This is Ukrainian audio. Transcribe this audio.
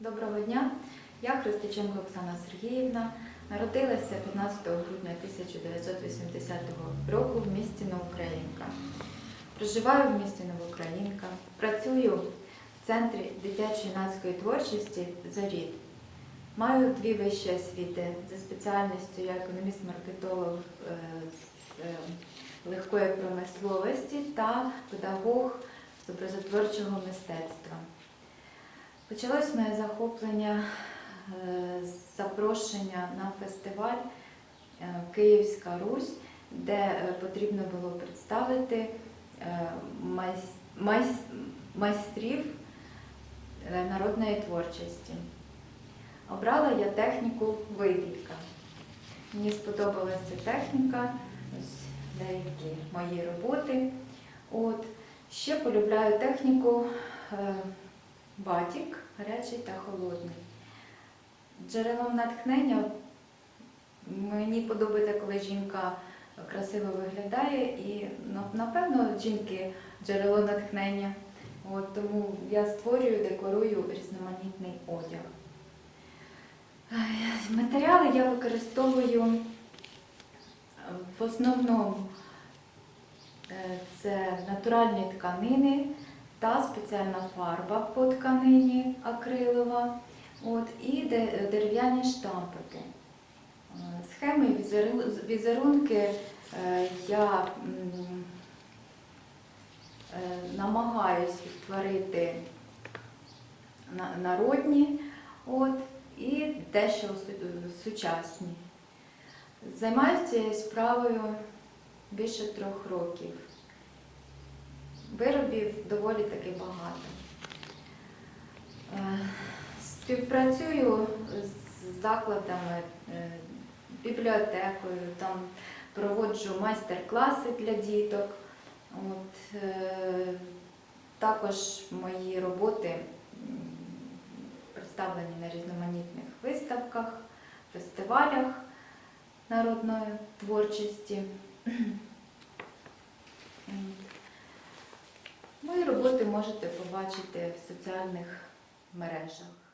Доброго дня, я Христиченко Оксана Сергіївна. Народилася 15 грудня 1980 року в місті Новоукраїнка. Проживаю в місті Новоукраїнка. Працюю в центрі дитячо-юнацької творчості «Зорід». Маю дві вищі освіти за спеціальністю я економіст-маркетолог е, е, легкої промисловості та педагог з образотворчого мистецтва. Почалось моє захоплення е, з запрошення на фестиваль е, Київська Русь, де е, потрібно було представити майс- майс- майстрів народної творчості. Обрала я техніку випічка. Мені сподобалася ця техніка, ось деякі мої роботи. От. Ще полюбляю техніку батік, гарячий та холодний. Джерелом натхнення мені подобається, коли жінка красиво виглядає, і ну, напевно жінки джерело натхнення. От, тому я створюю, декорую різноманітний одяг. Матеріали я використовую в основному е, це натуральні тканини та спеціальна фарба по тканині акрилова, от, і дерев'яні штампики. Е, Схеми, візеру- візерунки е, я е, намагаюсь відтворити народні от, і дещо сучасні. Займаюся цією справою більше трьох років. Виробів доволі таки багато. Е, Співпрацюю з закладами, е, бібліотекою, там проводжу майстер-класи для діток. От, е, також мої роботи представлені на різноманітних виставках, фестивалях народної творчості. От. Мої роботи можете побачити в соціальних мережах.